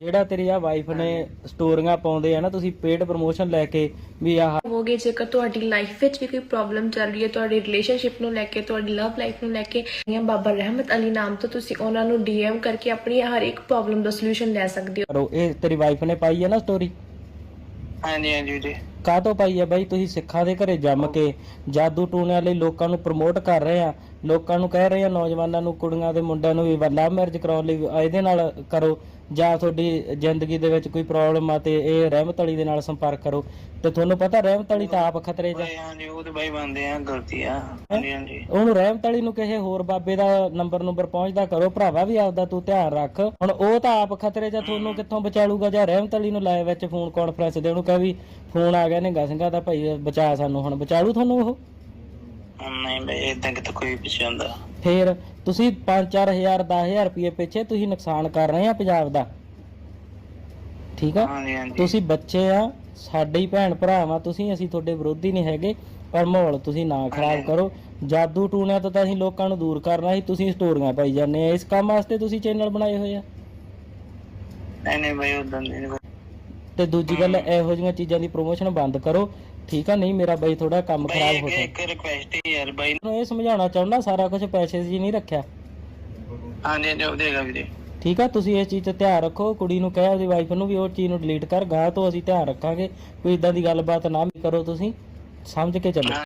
ਜਿਹੜਾ ਤੇਰੀ ਆ ਵਾਈਫ ਨੇ ਸਟੋਰੀਆਂ ਪਾਉਂਦੇ ਆ ਨਾ ਤੁਸੀਂ ਪੇਡ ਪ੍ਰੋਮੋਸ਼ਨ ਲੈ ਕੇ ਵੀ ਆਹ ਹੋਗੇ ਜੇਕਰ ਤੁਹਾਡੀ ਲਾਈਫ ਵਿੱਚ ਵੀ ਕੋਈ ਪ੍ਰੋਬਲਮ ਚੱਲ ਰਹੀ ਹੈ ਤੁਹਾਡੀ ਰਿਲੇਸ਼ਨਸ਼ਿਪ ਨੂੰ ਲੈ ਕੇ ਤੁਹਾਡੀ ਲਵ ਲਾਈਫ ਨੂੰ ਲੈ ਕੇ ਜਾਂ ਬਾਬਾ ਰਹਿਮਤ ਅਲੀ ਨਾਮ ਤੋਂ ਤੁਸੀਂ ਉਹਨਾਂ ਨੂੰ ਡੀਐਮ ਕਰਕੇ ਆਪਣੀ ਹਰ ਇੱਕ ਪ੍ਰੋਬਲਮ ਦਾ ਸੋਲੂਸ਼ਨ ਲੈ ਸਕਦੇ ਹੋ। ਕਰੋ। ਇਹ ਤੇਰੀ ਵਾਈਫ ਨੇ ਪਾਈ ਹੈ ਨਾ ਸਟੋਰੀ ਹਾਂਜੀ ਹਾਂਜੀ ਜੀ ਕਾਹ ਤੋਂ ਪਾਈ ਹੈ ਬਾਈ? ਤੁਸੀਂ ਸਿੱਖਾਂ ਦੇ ਘਰੇ ਜੰਮ ਕੇ ਜਾਦੂ ਟੂਣਿਆਂ ਲਈ ਲੋਕਾਂ ਨੂੰ ਪ੍ਰਮੋਟ ਕਰ ਰਹੇ ਆ। ਲੋਕਾਂ ਨੂੰ ਕਹਿ ਰਹੇ ਆ ਨੌਜਵਾਨਾਂ ਨੂੰ ਕੁੜੀਆਂ ਦੇ ਮੁੰਡਿਆਂ ਨੂੰ ਵੀ ਲਵ ਮੈਰਿਜ ਕਰਾਉਣ ਲਈ ਇਹਦੇ ਨਾਲ ਕਰੋ। ਜਾਂ ਤੁਹਾਡੀ ਜ਼ਿੰਦਗੀ ਦੇ ਵਿੱਚ ਕੋਈ ਪ੍ਰੋਬਲਮ ਆ ਤੇ ਇਹ ਰਹਿਮਤ ਅਲੀ ਦੇ ਨਾਲ ਸੰਪਰਕ ਕਰੋ। ਤੇ ਤੁਹਾਨੂੰ ਪਤਾ ਰਹਿਮਤ ਅਲੀ ਤਾਂ ਆਪ ਖਤਰੇ 'ਚ ਆ। ਹਾਂਜੀ ਉਹ ਤੇ ਬਾਈ ਬੰਦੇ ਆ ਗਲਤੀ ਆ। ਹਾਂਜੀ ਹਾਂਜੀ। ਉਹਨੂੰ ਰਹਿਮਤ ਅਲੀ ਨੂੰ ਕਿਸੇ ਹੋਰ ਬਾਬੇ ਦਾ ਨੰਬਰ ਨੰਬਰ ਪਹੁੰਚਦਾ ਕਰੋ ਭਰਾਵਾ ਵੀ ਆਪਦਾ ਤੂੰ ਧਿਆਨ ਰੱਖ। ਹੁਣ ਉਹ ਤਾਂ ਆਪ ਖਤਰੇ 'ਚ ਆ, ਤੁਹਾਨੂੰ ਕਿੱਥੋਂ ਬਚਾਲੂਗਾ? ਜਾਂ ਰਹਿਮਤ ਅਲੀ ਨੂੰ ਲਾਇਆ ਵਿੱਚ ਫੋਨ ਕਾਨਫਰੰਸ ਦੇ ਉਹਨੂੰ ਕਹੇ ਵੀ ਫੋਨ ਆ ਗਿਆ ਨਿੰਗਾ ਸਿੰਘਾ ਦਾ ਭਾਈ ਬਚਾ ਸਾਨੂੰ ਹੁਣ ਬਚਾਲੂ ਤੁਹਾਨੂੰ ਉਹ? ਨਹੀਂ ਬਾਈ ਇਦਾਂ ਕਿਤੇ ਕੋਈ ਪਿੱਛੇ ਹੁੰਦਾ। ਫੇਰ ਤੁਸੀਂ 5-4000 10000 ਰੁਪਏ ਪਿੱਛੇ ਤੁਸੀਂ ਨੁਕਸਾਨ ਕਰ ਰਹੇ ਆ ਪੰਜਾਬ ਦਾ। ਠੀਕ ਆ? ਹਾਂਜੀ ਹਾਂਜੀ। ਤੁਸੀਂ ਬੱਚੇ ਆ ਸਾਡੇ ਹੀ ਭੈਣ ਭਰਾ ਵਾਂ ਤੁਸੀਂ ਅਸੀਂ ਤੁਹਾਡੇ ਵਿਰੋਧੀ ਨਹੀਂ ਹੈਗੇ ਪਰ ਮਾਹੌਲ ਤੁਸੀਂ ਨਾ ਖਰਾਬ ਕਰੋ। ਜਾਦੂ ਟੂਣਿਆਂ ਤੋਂ ਤਾਂ ਅਸੀਂ ਲੋਕਾਂ ਨੂੰ ਦੂਰ ਕਰਨਾ ਸੀ ਤੁਸੀਂ ਸਟੋਰੀਆਂ ਪਾਈ ਜਾਂਦੇ ਆ। ਇਸ ਕੰਮ ਵਾਸਤੇ ਤੁਸੀਂ ਚੈਨਲ ਬਣਾਏ ਹੋਏ ਆ। ਨਹੀਂ ਨਹੀਂ ਬਾਈ ਉਦਾਂ ਨਹੀਂ। ਤੇ ਦੂਜੀ ਗੱਲ ਇਹੋ ਜਿਹੀਆਂ ਚੀਜ਼ਾਂ ਦੀ ਪ੍ਰੋਮੋਸ਼ਨ ਬੰਦ ਕਰੋ। ਠੀਕ ਆ ਨਹੀਂ ਮੇਰਾ ਬਈ ਥੋੜਾ ਕੰਮ ਬਾਈ ਖਰਾਬ ਇੱਕ ਹੋ ਸਕਦਾ ਇੱਕ ਰਿਕੁਐਸਟ ਹੀ ਯਾਰ ਬਾਈ। ਨੂੰ ਇਹ ਸਮਝਾਉਣਾ ਚਾਹੁੰਦਾ ਸਾਰਾ ਕੁਝ ਪੈਸੇ 'ਚ ਹੀ ਨਹੀਂ ਰੱਖਿਆ। ਹਾਂਜੀ ਹਾਂਜੀ ਉਹ ਦੇਗਾ ਵੀਰੇ। ਠੀਕ ਆ ਤੁਸੀਂ ਇਸ ਚੀਜ਼ ਤੇ ਧਿਆਨ ਰੱਖੋ। ਕੁੜੀ ਨੂੰ ਕਹਿ ਉਹਦੀ ਵਾਈਫ ਨੂੰ ਵੀ ਉਹ ਚੀਜ਼ ਨੂੰ ਡਿਲੀਟ ਕਰ। ਗਾਂ ਤੋਂ ਅਸੀਂ ਧਿਆਨ ਰੱਖਾਂਗੇ। ਕੋਈ ਇਦਾਂ ਦੀ ਗੱਲਬਾਤ ਨਾ ਕਰੋ ਤੁਸੀਂ। ਸਮਝ ਕੇ ਚੱਲੋ।